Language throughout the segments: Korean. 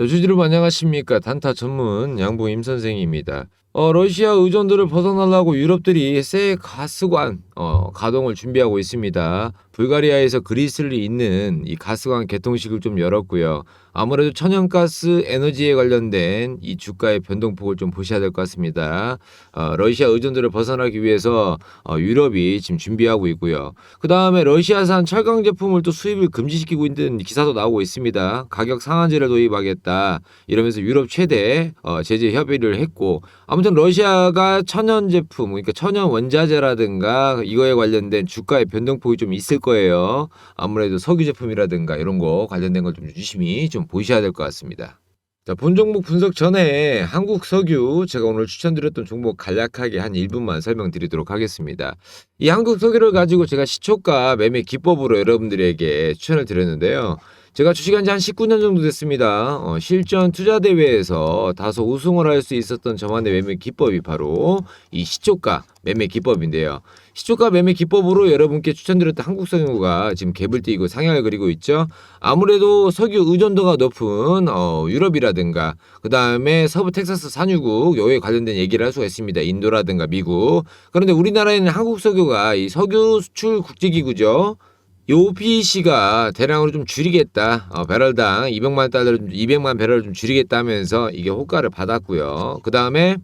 자, 주지름 안녕하십니까. 단타 전문 양봉 임 선생입니다. 어, 러시아 의존도를 벗어나려고 유럽들이 새 가스관 어, 가동을 준비하고 있습니다. 불가리아에서 그리스를 잇는 이 가스관 개통식을 좀 열었고요. 아무래도 천연가스 에너지에 관련된 이 주가의 변동폭을 좀 보셔야 될 것 같습니다. 어, 러시아 의존도를 벗어나기 위해서 어, 유럽이 지금 준비하고 있고요. 그 다음에 러시아산 철강 제품을 또 수입을 금지시키고 있는 기사도 나오고 있습니다. 가격 상한제를 도입하겠다 이러면서 유럽 최대 어, 제재 협의를 했고 아무 튼 러시아가 천연 제품 그러니까 천연 원자재라든가 이거에 관련된 주가의 변동폭이 좀 있을 거예요. 아무래도 석유 제품이라든가 이런 거 관련된 걸 좀 유심히 좀 보셔야 될 것 같습니다. 자, 본 종목 분석 전에 한국 석유 제가 오늘 추천드렸던 종목 간략하게 한 1분만 설명드리도록 하겠습니다. 이 한국 석유를 가지고 제가 시초가 매매 기법으로 여러분들에게 추천을 드렸는데요. 제가 주식한 지 한 19년 정도 됐습니다. 어, 실전 투자 대회에서 다소 우승을 할 수 있었던 저만의 매매 기법이 바로 이 시초가 매매 기법인데요. 시초가 매매 기법으로 여러분께 추천드렸던 한국 석유가 지금 갭을 띄고 상향을 그리고 있죠. 아무래도 석유 의존도가 높은 어, 유럽이라든가 그 다음에 서부 텍사스 산유국 요에 관련된 얘기를 할 수가 있습니다. 인도라든가 미국. 그런데 우리나라에는 한국 석유가 이 석유 수출 국제기구죠. 요 PEC가 대량으로 좀 줄이겠다. 어, 배럴당 200만 달러, 200만 배럴을 좀 줄이겠다면서 이게 호가를 받았고요. 그 다음에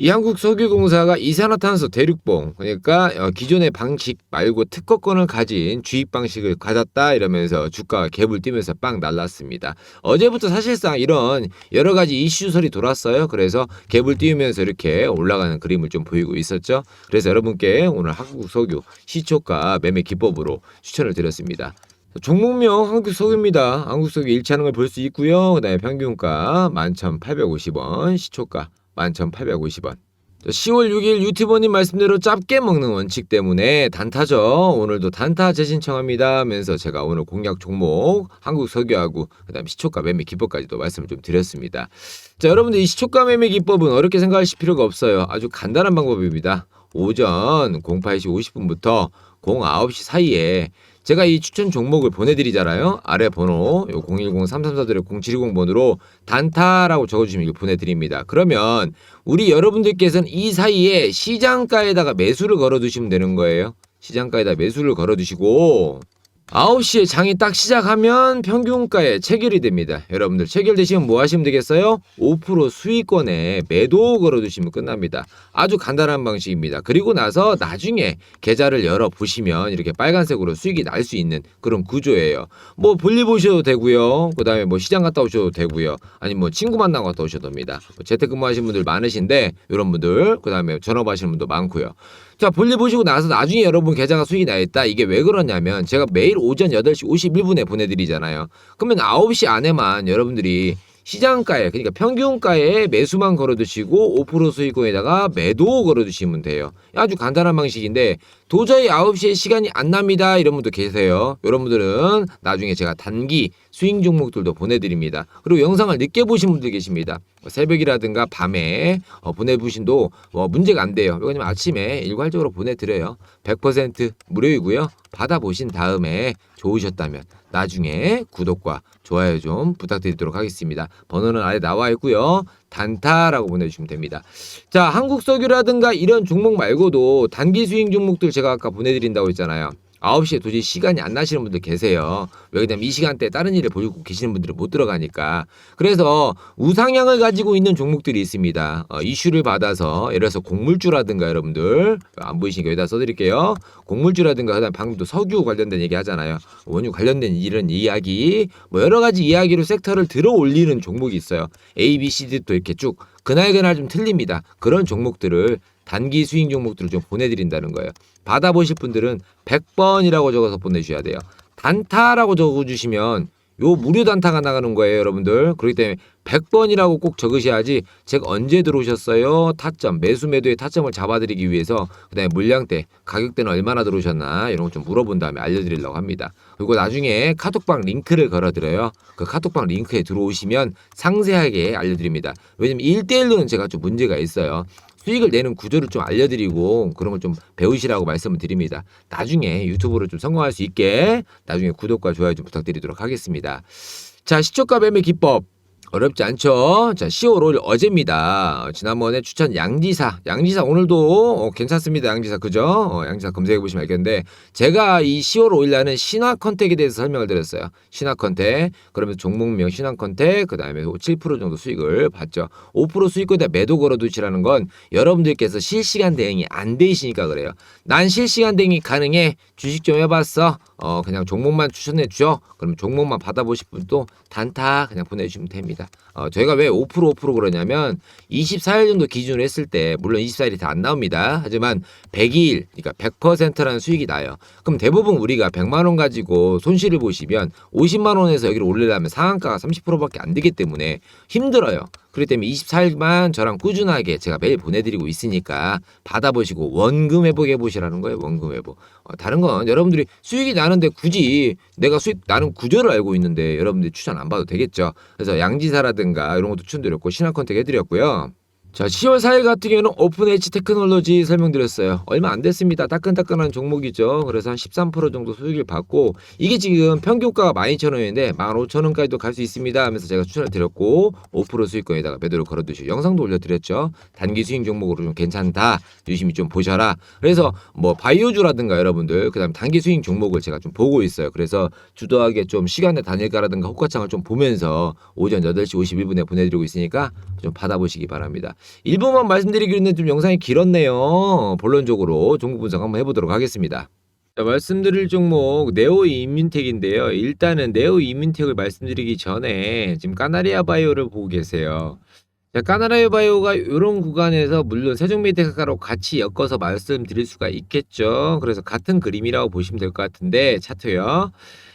이 한국 석유공사가 이산화탄소 대륙봉 그러니까 어, 기존의 방식 말고 특허권을 가진 주입 방식을 가졌다 이러면서 주가가 갭을 띄면서 빵 날랐습니다. 어제부터 사실상 이런 여러 가지 이슈설이 돌았어요. 그래서 갭을 띄우면서 이렇게 올라가는 그림을 좀 보이고 있었죠. 그래서 여러분께 오늘 한국 석유 시초가 매매 기법으로 추천을 드렸습니다. 종목명 한국석유입니다. 한국석유 일치하는 걸볼수 있고요. 그 다음에 평균가 11,850원, 시초가 11,850원. 10월 6일 유튜버님 말씀대로 짧게 먹는 원칙 때문에 단타죠. 오늘도 단타 재신청합니다 하면서 제가 오늘 공략 종목 한국 석유하고 그다음 시초가 매매 기법까지도 말씀을 좀 드렸습니다. 자, 여러분들 이 시초가 매매 기법은 어렵게 생각하실 필요가 없어요. 아주 간단한 방법입니다. 오전 08시 50분부터 09시 사이에 제가 이 추천 종목을 보내드리잖아요. 아래 번호 요 010-334-0720번으로 단타라고 적어주시면 이거 보내드립니다. 그러면 우리 여러분들께서는 이 사이에 시장가에다가 매수를 걸어두시면 되는 거예요. 시장가에다 매수를 걸어두시고 9시에 장이 딱 시작하면 평균가에 체결이 됩니다. 여러분들 체결되시면 뭐 하시면 되겠어요? 5% 수익권에 매도 걸어두시면 끝납니다. 아주 간단한 방식입니다. 그리고 나서 나중에 계좌를 열어 보시면 이렇게 빨간색으로 수익이 날 수 있는 그런 구조예요. 뭐 볼일 보셔도 되고요. 그 다음에 뭐 시장 갔다 오셔도 되고요. 아니면 뭐 친구 만나고 갔다 오셔도 됩니다. 뭐 재택근무 하시는 분들 많으신데 이런 분들 그 다음에 전업하시는 분도 많고요. 자, 볼일 보시고 나서 나중에 여러분 계좌가 수익이 나 있다. 이게 왜 그러냐면 제가 매일 오전 8시 51분에 보내드리잖아요. 그러면 9시 안에만 여러분들이 시장가에 그러니까 평균가에 매수만 걸어두시고 5% 수익권에다가 매도 걸어두시면 돼요. 아주 간단한 방식인데 도저히 9시에 시간이 안 납니다. 이런 분도 계세요. 여러분들은 나중에 제가 단기 스윙 종목들도 보내드립니다. 그리고 영상을 늦게 보신 분들 계십니다. 뭐 새벽이라든가 밤에 어, 보내보신도 뭐 문제가 안 돼요. 왜냐면 아침에 일괄적으로 보내드려요. 100% 무료이고요. 받아보신 다음에 좋으셨다면 나중에 구독과 좋아요 좀 부탁드리도록 하겠습니다. 번호는 아래 나와 있고요. 단타라고 보내주시면 됩니다. 자, 한국석유라든가 이런 종목 말고도 단기 수익 종목들 제가 아까 보내드린다고 했잖아요. 9시에 도저히 시간이 안 나시는 분들 계세요. 왜냐면 이 시간대에 다른 일을 보고 계시는 분들은 못 들어가니까. 그래서 우상향을 가지고 있는 종목들이 있습니다. 어, 이슈를 받아서 예를 들어서 곡물주라든가 여러분들 안 보이시니까 여기다 써드릴게요. 곡물주라든가 그다음 방금 또 석유 관련된 얘기 하잖아요. 원유 관련된 이런 이야기 뭐 여러 가지 이야기로 섹터를 들어 올리는 종목이 있어요. A, B, C, D도 이렇게 쭉 그날 그날 좀 틀립니다. 그런 종목들을 단기 수익 종목들을 좀 보내드린다는 거예요. 받아보실 분들은 100번이라고 적어서 보내주셔야 돼요. 단타라고 적어주시면 요 무료 단타가 나가는 거예요, 여러분들. 그렇기 때문에 100번이라고 꼭 적으셔야지 제가 언제 들어오셨어요? 타점, 매수 매도의 타점을 잡아드리기 위해서 그다음에 물량대, 가격대는 얼마나 들어오셨나 이런 거 좀 물어본 다음에 알려드리려고 합니다. 그리고 나중에 카톡방 링크를 걸어드려요. 그 카톡방 링크에 들어오시면 상세하게 알려드립니다. 왜냐면 1대1로는 제가 좀 문제가 있어요. 수익을 내는 구조를 좀 알려드리고 그런 걸 좀 배우시라고 말씀을 드립니다. 나중에 유튜브로 좀 성공할 수 있게 나중에 구독과 좋아요 좀 부탁드리도록 하겠습니다. 자, 시초가 매매 기법. 어렵지 않죠? 자, 10월 5일 어제입니다. 어, 지난번에 추천 양지사. 양지사 오늘도 어, 괜찮습니다. 양지사. 그죠? 어, 양지사 검색해 보시면 알겠는데 제가 이 10월 5일 날은 신화 컨택에 대해서 설명을 드렸어요. 신화 컨택. 그러면 종목명 신화 컨택. 그다음에 7% 정도 수익을 봤죠. 5% 수익권에 매도 걸어 두시라는 건 여러분들께서 실시간 대응이 안 되시니까 그래요. 난 실시간 대응이 가능해. 주식 좀 해 봤어. 어, 그냥 종목만 추천해 줘. 그럼 종목만 받아보실 분도 단타 그냥 보내주시면 됩니다. 어, 저희가 왜 5% 5% 그러냐면 24일 정도 기준으로 했을 때 물론 24일이 다 안 나옵니다. 하지만 100일 그러니까 100%라는 수익이 나요. 그럼 대부분 우리가 100만 원 가지고 손실을 보시면 50만 원에서 여기를 올리려면 상한가가 30%밖에 안 되기 때문에 힘들어요. 그렇기 때문에 24일만 저랑 꾸준하게 제가 매일 보내드리고 있으니까 받아보시고 원금 회복 해 보시라는 거예요. 원금 회복. 어, 다른 건 여러분들이 수익이 나는데 굳이 내가 수익 나는 구조를 알고 있는데 여러분들이 추천 안 받아도 되겠죠. 그래서 양지사라든가 이런 것도 추천드렸고 신화 컨택 해드렸고요. 자, 10월 4일 같은 경우는 오픈 엣지 테크놀로지 설명드렸어요. 얼마 안 됐습니다. 따끈따끈한 종목이죠. 그래서 한 13% 정도 수익을 받고 이게 지금 평균가가 12,000원인데 15,000원까지도 갈 수 있습니다 하면서 제가 추천을 드렸고 5% 수익권에다가 매도를 걸어두시고 영상도 올려드렸죠. 단기 수익 종목으로 좀 괜찮다. 유심히 좀 보셔라. 그래서 뭐 바이오주라든가 여러분들 그다음 단기 수익 종목을 제가 좀 보고 있어요. 그래서 주도하게 좀 시간에 다닐까라든가 호가창을 좀 보면서 오전 8시 51분에 보내드리고 있으니까 좀 받아보시기 바랍니다. 일부만 말씀드리기로는 좀 영상이 길었네요. 본론적으로 종목 분석 한번 해보도록 하겠습니다. 자, 말씀드릴 종목 네오 이민텍인데요. 일단은 네오 이민텍을 말씀드리기 전에 지금 까나리아 바이오를 보고 계세요. 자, 까나리아 바이오가 이런 구간에서 물론 세종메디카로 같이 엮어서 말씀드릴 수가 있겠죠. 그래서 같은 그림이라고 보시면 될 것 같은데 차트요.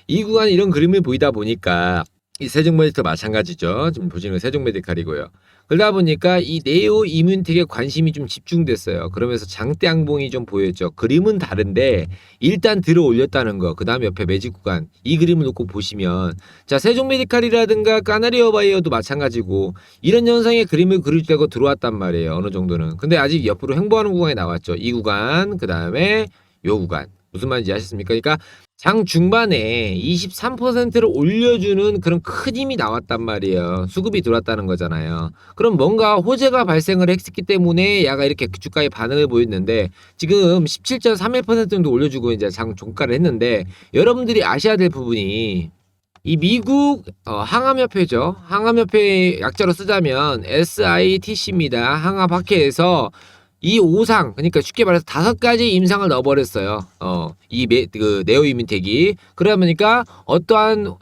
이 구간에 이런 그림을 보이다 보니까 이 세종메디칼 마찬가지죠. 지금 보시는 건 세종메디칼이고요. 그러다 보니까 이 네오 이뮨텍에 관심이 좀 집중됐어요. 그러면서 장대 양봉이 좀 보였죠. 그림은 다른데 일단 들어 올렸다는 거. 그다음 옆에 매직 구간 이 그림을 놓고 보시면 자 세종 메디칼이라든가 까나리어 바이어도 마찬가지고 이런 현상의 그림을 그릴 때고 들어왔단 말이에요. 어느 정도는. 근데 아직 옆으로 횡보하는 구간이 나왔죠. 이 구간 그다음에 요 구간 무슨 말인지 아셨습니까? 그러니까 장 중반에 23%를 올려주는 그런 큰 힘이 나왔단 말이에요. 수급이 들어왔다는 거잖아요. 그럼 뭔가 호재가 발생을 했기 때문에 야가 이렇게 주가에 반응을 보였는데 지금 17.31% 정도 올려주고 이제 장 종가를 했는데 여러분들이 아셔야 될 부분이 이 미국 어, 항암협회죠. 항암협회 약자로 쓰자면 SITC입니다. 항암학회에서 이 오상 그러니까 쉽게 말해서 다섯 가지 임상을 넣어버렸어요. 어이 그 네오 이민텍이 그러니까 어떠한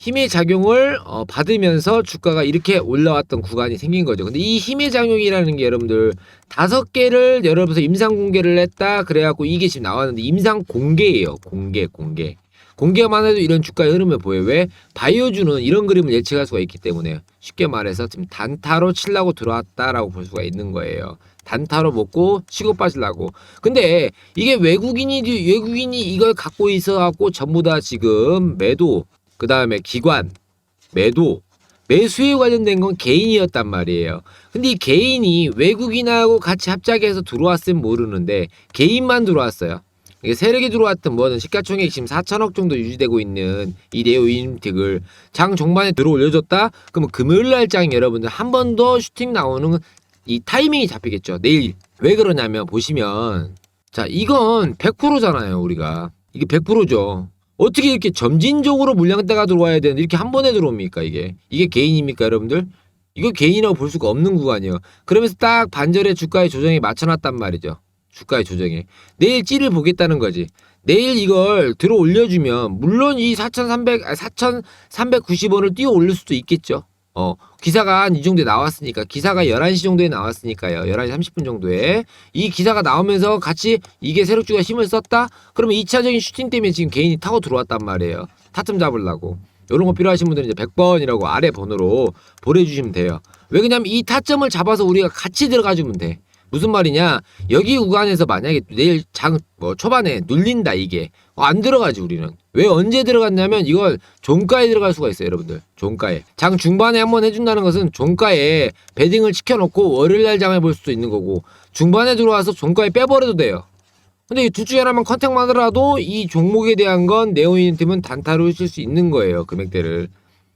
힘의 작용을 어, 받으면서 주가가 이렇게 올라왔던 구간이 생긴 거죠. 근데 이 힘의 작용이라는 게 여러분들 다섯 개를 여러분들 임상 공개를 했다 그래갖고 이게 지금 나왔는데 임상 공개예요. 공개 공개. 공개만 해도 이런 주가의 흐름을 보여요. 왜? 바이오주는 이런 그림을 예측할 수가 있기 때문에 쉽게 말해서 지금 단타로 치려고 들어왔다라고 볼 수가 있는 거예요. 단타로 먹고 치고 빠지려고. 근데 이게 외국인이 외국인이 이걸 갖고 있어 갖고 전부 다 지금 매도 그다음에 기관 매도 매수에 관련된 건 개인이었단 말이에요. 근데 이 개인이 외국인하고 같이 합작해서 들어왔으면 모르는데 개인만 들어왔어요. 이게 세력이 들어왔든 뭐든 시가총액이 지금 4천억 정도 유지되고 있는 이 네오 인텍을 장 종반에 들어 올려줬다? 그러면 금요일 날장 여러분들 한 번 더 슈팅 나오는 이 타이밍이 잡히겠죠. 내일 왜 그러냐면 보시면 자 이건 100%잖아요 우리가 이게 100%죠. 어떻게 이렇게 점진적으로 물량대가 들어와야 되는데 이렇게 한 번에 들어옵니까 이게 이게 개인입니까 여러분들? 이거 개인이라고 볼 수가 없는 구간이에요. 그러면서 딱 반절의 주가의 조정에 맞춰놨단 말이죠. 주가의 조정에 내일 찌를 보겠다는 거지. 내일 이걸 들어 올려주면 물론 이 4,300, 4,390원을 뛰어 올릴 수도 있겠죠. 어, 기사가 한 이 정도에 나왔으니까 기사가 11시 정도에 나왔으니까요. 11시 30분 정도에 이 기사가 나오면서 같이 이게 세력주가 힘을 썼다? 그러면 2차적인 슈팅 때문에 지금 개인이 타고 들어왔단 말이에요. 타점 잡으려고. 이런 거 필요하신 분들은 이제 100번이라고 아래 번호로 보내주시면 돼요. 왜 그냐면 이 타점을 잡아서 우리가 같이 들어가 주면 돼. 무슨 말이냐? 여기 구간에서 만약에 내일 장 뭐 초반에 눌린다 이게. 어, 안 들어가지 우리는. 왜 언제 들어갔냐면 이걸 종가에 들어갈 수가 있어요 여러분들. 종가에. 장 중반에 한번 해준다는 것은 종가에 베딩을 시켜놓고 월요일날 장을 볼 수도 있는 거고 중반에 들어와서 종가에 빼버려도 돼요. 근데 이둘 중에 하나만 컨택만 하더라도 이 종목에 대한 건 네오인 팀은 단타로 칠 수 있는 거예요 금액대를.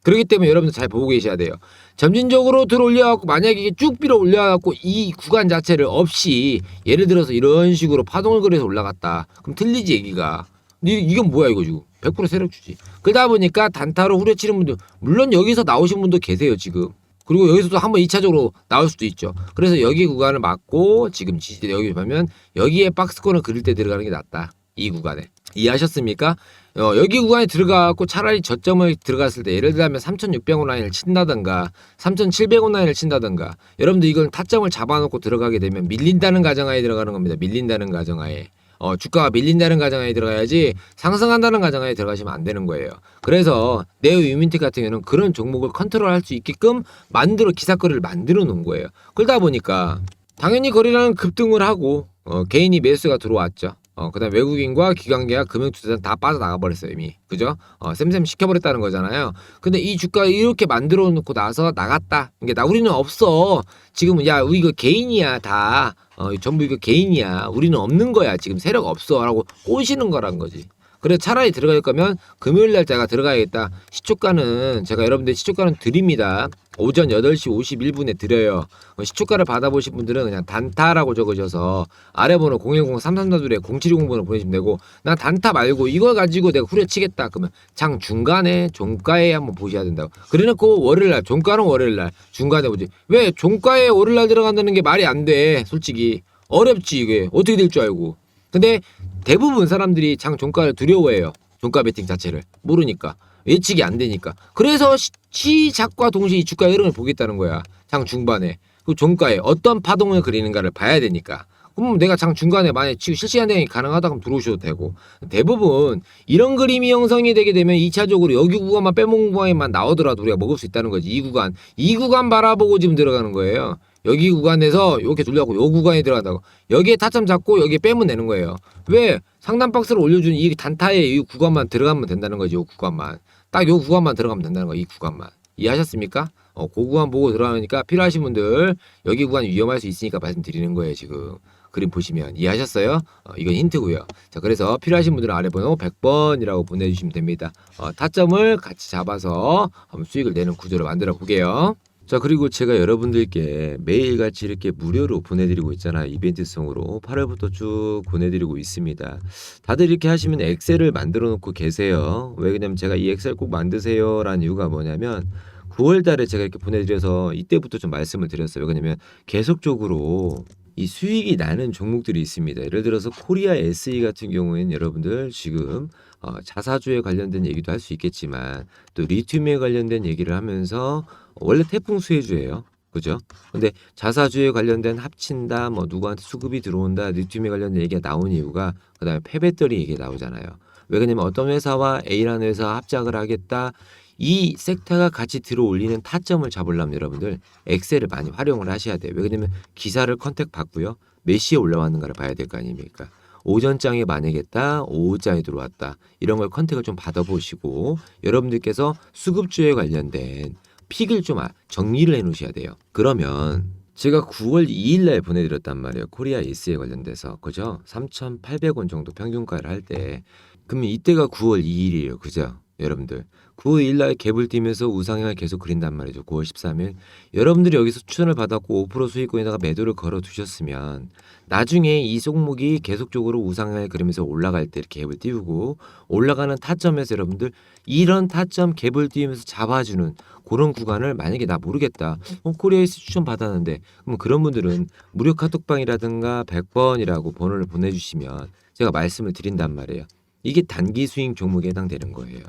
그렇기 때문에 여러분들 잘 보고 계셔야 돼요 점진적으로 들어 올려갖고 만약에 이게 쭉 빌어 올려갖고 이 구간 자체를 없이 예를 들어서 이런 식으로 파동을 그려서 올라갔다. 그럼 틀리지 얘기가. 이- 이건 뭐야 이거 지금 100% 세력 주지. 그러다 보니까 단타로 후려치는 분들 물론 여기서 나오신 분도 계세요 지금. 그리고 여기서도 한번 2차적으로 나올 수도 있죠. 그래서 여기 구간을 막고 지금 지지대 여기 보면 여기에 박스권을 그릴 때 들어가는 게 낫다. 이 구간에. 이해하셨습니까? 어, 여기 구간에 들어가고 차라리 저점을 들어갔을 때 예를 들면 3,600원 라인을 친다든가 3,700원 라인을 친다든가 여러분들 이건 타점을 잡아놓고 들어가게 되면 밀린다는 가정하에 들어가는 겁니다. 밀린다는 가정하에. 어, 주가가 밀린다는 가정하에 들어가야지 상승한다는 가정하에 들어가시면 안 되는 거예요. 그래서 네오 유민티 같은 경우는 그런 종목을 컨트롤할 수 있게끔 만들어 기사거리를 만들어 놓은 거예요. 그러다 보니까 당연히 거래량은 급등을 하고 어, 개인이 매수가 들어왔죠. 어, 그 다음 외국인과 기관계와 금융투자자 다 빠져나가 버렸어요 이미 그죠? 어, 쌤쌤 시켜버렸다는 거잖아요. 근데 이 주가 이렇게 만들어 놓고 나서 나갔다. 이게 나 우리는 없어. 지금은 야 우리 이거 개인이야 다. 어, 전부 이거 개인이야. 우리는 없는 거야. 지금 세력 없어 라고 꼬시는 거란 거지. 그래 차라리 들어갈 거면 금요일 날 제가 들어가야겠다. 시초가는 제가 여러분들 시초가는 드립니다. 오전 8시 51분에 드려요. 어, 시초가를 받아보신 분들은 그냥 단타라고 적으셔서 아래 번호 010-332에 0720번호 보내시면 되고 나 단타 말고 이걸 가지고 내가 후려치겠다. 그러면 장 중간에 종가에 한번 보셔야 된다고. 그래놓고 월요일 날 종가는 월요일 날 중간에 보지. 왜 종가에 월요일 날 들어간다는 게 말이 안 돼. 솔직히 어렵지 이게 어떻게 될 줄 알고. 근데 대부분 사람들이 장 종가를 두려워해요. 종가 베팅 자체를 모르니까 예측이 안 되니까. 그래서 시- 시작과 동시에 이 주가 흐름을 보겠다는 거야. 장 중반에 그 종가에 어떤 파동을 그리는가를 봐야 되니까. 그럼 내가 장 중간에 만약 지금 실시간 대응이 가능하다 그럼 들어오셔도 되고 대부분 이런 그림이 형성이 되게 되면 2차적으로 여기 구간만 빼먹은 구간에만 나오더라도 우리가 먹을 수 있다는 거지 이 구간 이 구간 바라보고 지금 들어가는 거예요 여기 구간에서 이렇게 돌려갖고 요 구간에 들어간다고 여기에 타점 잡고 여기에 빼면 되는 거예요 왜 상단 박스를 올려준 이 단타에 이 구간만 들어가면 된다는 거지 요 구간만 딱 요 구간만 들어가면 된다는 거이 구간만 이해하셨습니까? 어, 그 구간 보고 들어가니까 필요하신 분들 여기 구간 위험할 수 있으니까 말씀드리는 거예요 지금 그림 보시면 이해하셨어요? 어, 이건 힌트고요. 자 그래서 필요하신 분들은 아래 번호 100번이라고 보내주시면 됩니다. 어, 타점을 같이 잡아서 한번 수익을 내는 구조를 만들어 보게요. 자 그리고 제가 여러분들께 매일같이 이렇게 무료로 보내드리고 있잖아요 이벤트성으로. 8월부터 쭉 보내드리고 있습니다. 다들 이렇게 하시면 엑셀을 만들어 놓고 계세요. 왜 그러냐면 제가 이 엑셀 꼭 만드세요 라는 이유가 뭐냐면 9월 달에 제가 이렇게 보내드려서 이때부터 좀 말씀을 드렸어요. 왜냐면 계속적으로 이 수익이 나는 종목들이 있습니다. 예를 들어서 코리아 SE 같은 경우에는 여러분들 지금 어, 자사주에 관련된 얘기도 할 수 있겠지만 또 리튬에 관련된 얘기를 하면서 원래 태풍 수혜주예요. 그죠? 근데 자사주에 관련된 합친다, 뭐 누구한테 수급이 들어온다, 리튬에 관련된 얘기가 나온 이유가 그다음에 폐배터리 얘기가 나오잖아요. 왜 그러냐면 어떤 회사와 A라는 회사와 합작을 하겠다. 이 섹터가 같이 들어 올리는 타점을 잡으려면 여러분들 엑셀을 많이 활용을 하셔야 돼요. 왜 그러냐면 기사를 컨택 받고요. 몇 시에 올라왔는가를 봐야 될 거 아닙니까? 오전장에 만약에다 오후장에 들어왔다. 이런 걸 컨택을 좀 받아보시고 여러분들께서 수급주에 관련된 픽을 좀 아- 정리를 해 놓으셔야 돼요. 그러면 제가 9월 2일 날 보내드렸단 말이에요. 코리아 S에 관련돼서. 그죠? 3,800원 정도 평균가를 할 때. 그러면 이때가 9월 2일이에요. 그죠? 여러분들. 9월 2일 날 갭을 뛰면서 우상향을 계속 그린단 말이죠. 9월 13일. 여러분들이 여기서 추천을 받았고 5% 수익권에다가 매도를 걸어 두셨으면 나중에 이 종목이 계속적으로 우상향을 그리면서 올라갈 때 이렇게 갭을 띄우고 올라가는 타점에서 여러분들 이런 타점 갭을 띄우면서 잡아주는 그런 구간을 만약에 나 모르겠다. 어, 코리아에서 추천 받았는데 그럼 그런 분들은 무료 카톡방이라든가 100번이라고 번호를 보내주시면 제가 말씀을 드린단 말이에요. 이게 단기 수익 종목에 해당되는 거예요.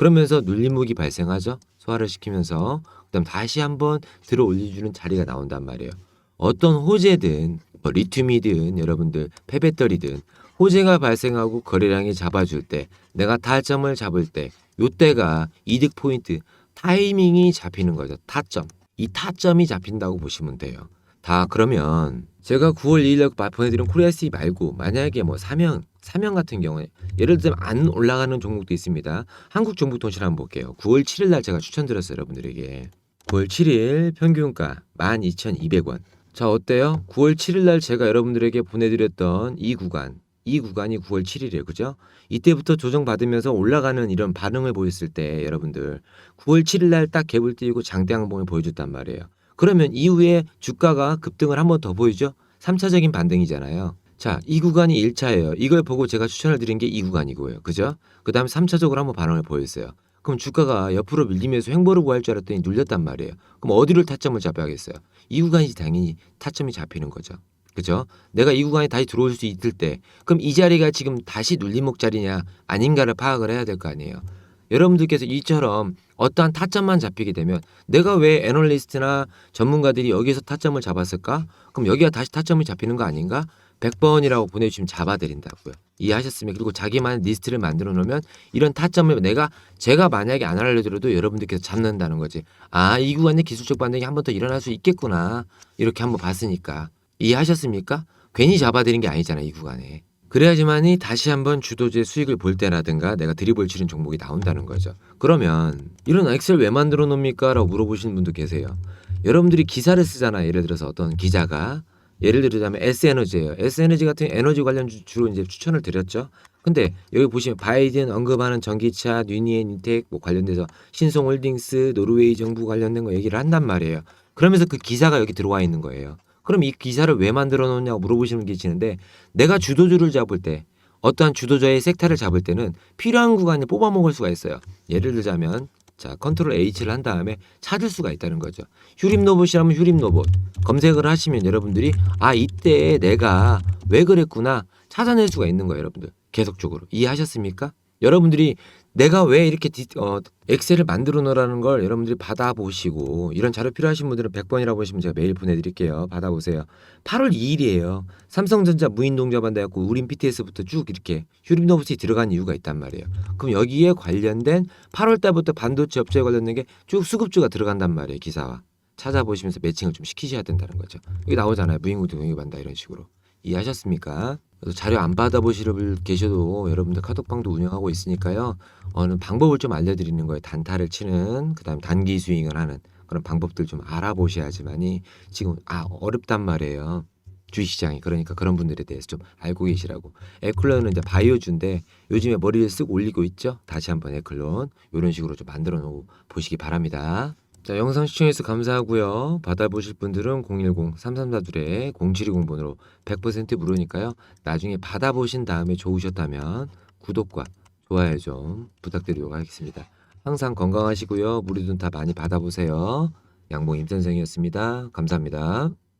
그러면서 눌림목이 발생하죠. 소화를 시키면서 그다음 다시 한번 들어 올려주는 자리가 나온단 말이에요. 어떤 호재든 뭐 리튬이든 여러분들 폐배터리든 호재가 발생하고 거래량이 잡아줄 때 내가 타점을 잡을 때 요때가 이득 포인트 타이밍이 잡히는 거죠. 타점. 이 타점이 잡힌다고 보시면 돼요. 다 그러면 제가 9월 2일 날 보내드린 코리아 C 말고 만약에 뭐 사명 사명 같은 경우에 예를 들면 안 올라가는 종목도 있습니다. 한국 정부통신 한번 볼게요. 9월 7일 날 제가 추천드렸어요 여러분들에게. 9월 7일 평균가 12,200원. 자 어때요? 9월 7일 날 제가 여러분들에게 보내드렸던 이 구간 이 구간이 9월 7일이에요. 그죠? 이때부터 조정받으면서 올라가는 이런 반응을 보였을 때 여러분들 9월 7일 날 딱 갭을 띄우고 장대 항봉을 보여줬단 말이에요. 그러면 이후에 주가가 급등을 한 번 더 보이죠? 3차적인 반등이잖아요. 자, 이 구간이 1차예요. 이걸 보고 제가 추천을 드린 게 이 구간이고요. 그죠? 그 다음에 3차적으로 한번 반응을 보였어요. 그럼 주가가 옆으로 밀리면서 횡보를 구할 줄 알았더니 눌렸단 말이에요. 그럼 어디를 타점을 잡아야겠어요? 이 구간이 당연히 타점이 잡히는 거죠. 그죠? 내가 이 구간에 다시 들어올 수 있을 때 그럼 이 자리가 지금 다시 눌림목 자리냐 아닌가를 파악을 해야 될 거 아니에요. 여러분들께서 이처럼 어떠한 타점만 잡히게 되면 내가 왜 애널리스트나 전문가들이 여기서 타점을 잡았을까? 그럼 여기가 다시 타점이 잡히는 거 아닌가? 100번이라고 보내주시면 잡아드린다고요. 이해하셨습니까? 그리고 자기만의 리스트를 만들어 놓으면 이런 타점을 내가 제가 만약에 안 알려드려도 여러분들께서 잡는다는 거지. 아, 이 구간에 기술적 반등이 한 번 더 일어날 수 있겠구나. 이렇게 한번 봤으니까. 이해하셨습니까? 괜히 잡아드린 게 아니잖아요, 이 구간에. 그래야지만이 다시 한번 주도주의 수익을 볼 때라든가 내가 드리블 치는 종목이 나온다는 거죠. 그러면 이런 엑셀 왜 만들어 놓습니까? 라고 물어보시는 분도 계세요. 여러분들이 기사를 쓰잖아요. 예를 들어서 어떤 기자가 예를 들자면 S에너지예요. S에너지 같은 에너지 관련 주- 주로 이제 추천을 드렸죠. 근데 여기 보시면 바이든 언급하는 전기차, 뉴니엔 인텍 뭐 관련돼서 신송홀딩스, 노르웨이 정부 관련된 거 얘기를 한단 말이에요. 그러면서 그 기사가 여기 들어와 있는 거예요. 그럼 이 기사를 왜 만들어 놓냐고 물어보시는 분 계시는데 내가 주도주를 잡을 때 어떠한 주도자의 섹터를 잡을 때는 필요한 구간에 뽑아 먹을 수가 있어요. 예를 들자면 자 컨트롤 H를 한 다음에 찾을 수가 있다는 거죠. 휴림 로봇이라면 휴림 로봇 검색을 하시면 여러분들이 아 이때 내가 왜 그랬구나 찾아낼 수가 있는 거예요, 여러분들. 계속적으로 이해하셨습니까? 여러분들이 내가 왜 이렇게 디, 어, 엑셀을 만들어 놓으라는 걸 여러분들이 받아보시고 이런 자료 필요하신 분들은 100번이라고 보시면 제가 메일 보내드릴게요. 받아보세요. 8월 2일이에요. 삼성전자 무인동자반 돼갖고 우린 BTS부터 쭉 이렇게 휴림노브스에 들어간 이유가 있단 말이에요. 그럼 여기에 관련된 8월 달부터 반도체 업체에 관련된 게 쭉 수급주가 들어간단 말이에요. 기사와. 찾아보시면서 매칭을 좀 시키셔야 된다는 거죠. 여기 나오잖아요. 무인구도 동의반다 이런 식으로. 이해하셨습니까? 자료 안 받아보실 분 계셔도 여러분들 카톡방도 운영하고 있으니까요. 어느 방법을 좀 알려드리는 거예요. 단타를 치는 그 다음 단기 스윙을 하는 그런 방법들 좀 알아보셔야지만이 지금 아 어렵단 말이에요. 주식시장이 그러니까 그런 분들에 대해서 좀 알고 계시라고. 에클론은 이제 바이오주인데 요즘에 머리를 쓱 올리고 있죠. 다시 한번 에클론 이런 식으로 좀 만들어 놓고 보시기 바랍니다. 자, 영상 시청해서 감사하고요. 받아보실 분들은 010-3342-0720번으로 100% 무료니까요. 나중에 받아보신 다음에 좋으셨다면 구독과 좋아요 좀 부탁드리도록 하겠습니다. 항상 건강하시고요. 무료든 다 많이 받아보세요. 양봉 임 선생이었습니다. 감사합니다.